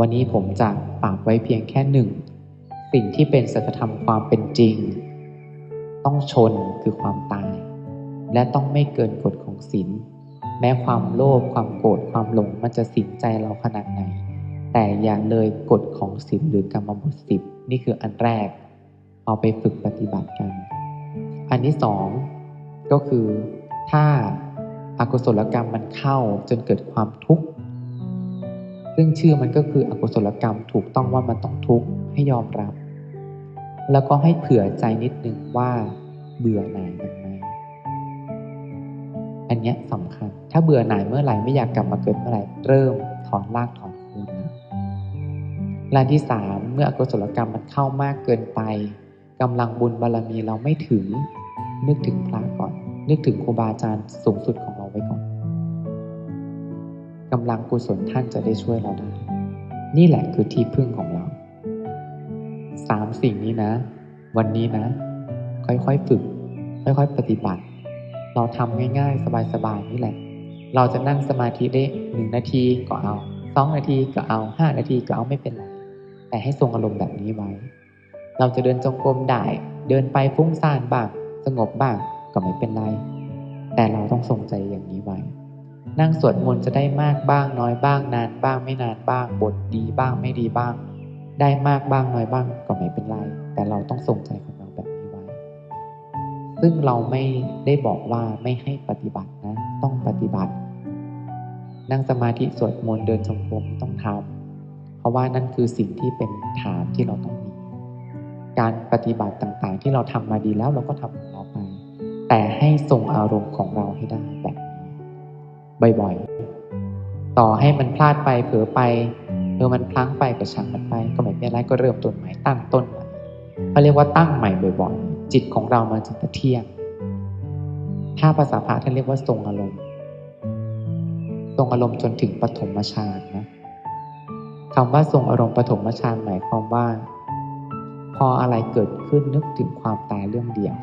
วันนี้ผมจะฝากไว้เพียงแค่หนึ่ง สิ่งที่เป็นสัจธรรมความเป็นจริง ต้องชนคือความตาย และต้องไม่เกินกฎของศีลแม้ความโลภความโกรธความหลงมันจะสิงใจเราขนาดไหน แต่อย่าเลยกฎของศีลหรือกรรมบทสิบนี่คืออันแรก เอาไปฝึกปฏิบัติกัน อันที่สองก็คือถ้าอากุศลกรรมมันเข้าจนเกิดความทุกข์ ซึ่งชื่อมันก็คืออกุศลกรรมถูกต้องว่ามันต้องทุกข์ให้ยอมรับ แล้วก็ให้เผื่อใจนิดนึงว่าเบื่อหน่ายมันไหมอันนี้สำคัญ ถ้าเบื่อหน่ายเมื่อไหร่ไม่อยากกลับมาเกิดเมื่อไหร่เริ่มถอนรากถอนโคนนะรายที่สามเมื่ออกุศลกรรมมันเข้ามากเกินไปกำลังบุญบารรมีเราไม่ถึง นึกถึงพระก่อน นึกถึงครูบาอาจารย์สูงสุดของเราไว้ก่อน กำลังกุศลท่านจะได้ช่วยเราได้ นี่แหละคือที่พึ่งของเรา สามสิ่งนี้นะ วันนี้นะ ค่อยๆฝึก ค่อยๆ ปฏิบัติ เราทำง่ายๆ สบายๆ นี่แหละ เราจะนั่งสมาธิได้หนึ่งนาทีก็เอาสองนาทีก็เอาห้านาทีก็เอาไม่เป็นไร แต่ให้ทรงอารมณ์แบบนี้ไว้ เราจะเดินจงกรมได้ เดินไปฟุ้งซ่านบ้าง สงบบ้างก็ไม่เป็นไร แต่เราต้องทรงใจอย่างนี้ไว้ นั่งสวดมนต์จะได้มากบ้างน้อยบ้างนานบ้างไม่นานบ้าง บทดีบ้างไม่ดีบ้าง ได้มากบ้างน้อยบ้างก็ไม่เป็นไร แต่เราต้องทรงใจของเราแบบนี้ไว้ ซึ่งเราไม่ได้บอกว่าไม่ให้ปฏิบัตินะ ต้องปฏิบัติ นั่งสมาธิสวดมนต์เดินจงกรมต้องทำเพราะว่านั่นคือสิ่งที่เป็นฐานที่เราต้องมี การปฏิบัติต่างๆ ที่เราทำมาดีแล้วเราก็ทำของเราไป แต่ให้ทรงอารมณ์ของเราให้ได้แบบ บ่อยๆ ต่อให้มันพลาดไปเผลอไปเออมันพลั้งไปก็ช่างมันไป ก็ไม่เป็นไรก็เริ่มต้นใหม่ตั้งต้นใหม่เขาเรียกว่าตั้งใหม่บ่อยๆ จิตของเรามันจะเที่ยง ถ้าภาษาพระท่านเรียกว่าทรงอารมณ์ ทรงอารมณ์จนถึงปฐมฌานนะคำว่าทรงอารมณ์ปฐมฌานหมายความว่า พออะไรเกิดขึ้นนึกถึงความตายเรื่องเดียว